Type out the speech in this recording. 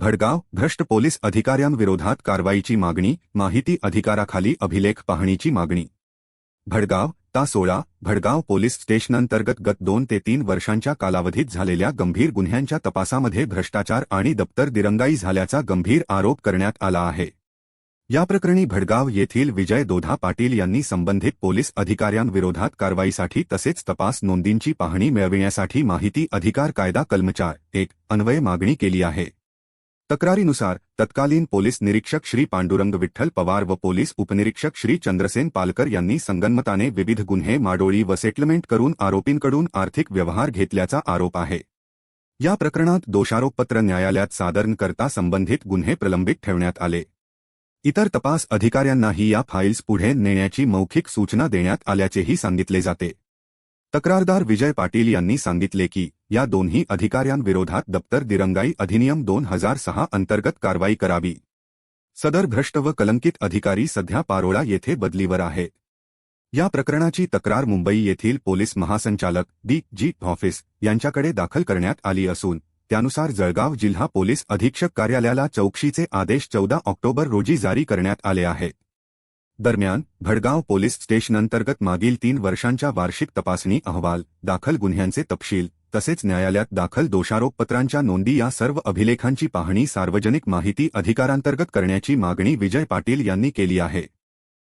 भडगाव भ्रष्ट पोलीस अधिकाऱ्यांविरोधात कारवाईची मागणी माहिती अधिकाराखाली अभिलेख पाहणीची मागणी. भडगाव ता सोळा भडगाव पोलीस स्टेशनंतर्गत गत दोन ते तीन वर्षांच्या कालावधीत झालेल्या गंभीर गुन्ह्यांच्या तपासामध्ये भ्रष्टाचार आणि दप्तर दिरंगाई झाल्याचा गंभीर आरोप करण्यात आला आहे. या प्रकरणी भडगाव येथील विजय दोधा पाटील यांनी संबंधित पोलीस अधिकाऱ्यांविरोधात कारवाईसाठी तसेच तपास नोंदींची पाहणी मिळविण्यासाठी माहिती अधिकार कायदा कलमचार एक अन्वय मागणी केली आहे. तक्रारीनुसार तत्कालीन पोलीस निरीक्षक श्री पांडुरंग विठ्ठल पवार व पोलीस उपनिरीक्षक श्री चंद्रसेन पालकर यांनी संगनमताने विविध गुन्हे माडोळी व सेटलमेंट करून आरोपींकडून आर्थिक व्यवहार घेतल्याचा आरोप आहे. या प्रकरणात दोषारोपपत्र न्यायालयात सादर करता संबंधित गुन्हे प्रलंबित ठेवण्यात आले. इतर तपास अधिकाऱ्यांनाही या फाईल्स पुढे नेण्याची मौखिक सूचना देण्यात आल्याचेही सांगितले जाते. तक्रारदार विजय पाटील यांनी सांगितले की या दोन्ही अधिकाऱ्यांविरोधात दप्तर दिरंगाई अधिनियम दोन हजार सहा अंतर्गत कारवाई करावी. सदर भ्रष्ट व कलंकित अधिकारी सध्या पारोळा येथे बदलीवर आहे. या प्रकरणाची तक्रार मुंबई येथील पोलीस महासंचालक डी जी ऑफिस यांच्याकडे दाखल करण्यात आली असून त्यानुसार जळगाव जिल्हा पोलीस अधीक्षक कार्यालयाला चौकशीचे आदेश चौदा ऑक्टोबर रोजी जारी करण्यात आले आहेत दरम्यान भडगाव पोलीस स्टेशन अंतर्गत मागील तीन वर्षांच्या वार्षिक तपासणी अहवाल दाखल गुन्ह्यांचे तपशील तसेच न्यायालयात दाखल दोषारोपपत्रांच्या नोंदी या सर्व अभिलेखांची पाहणी सार्वजनिक माहिती अधिकारांतर्गत करण्याची मागणी विजय पाटील यांनी केली आहे.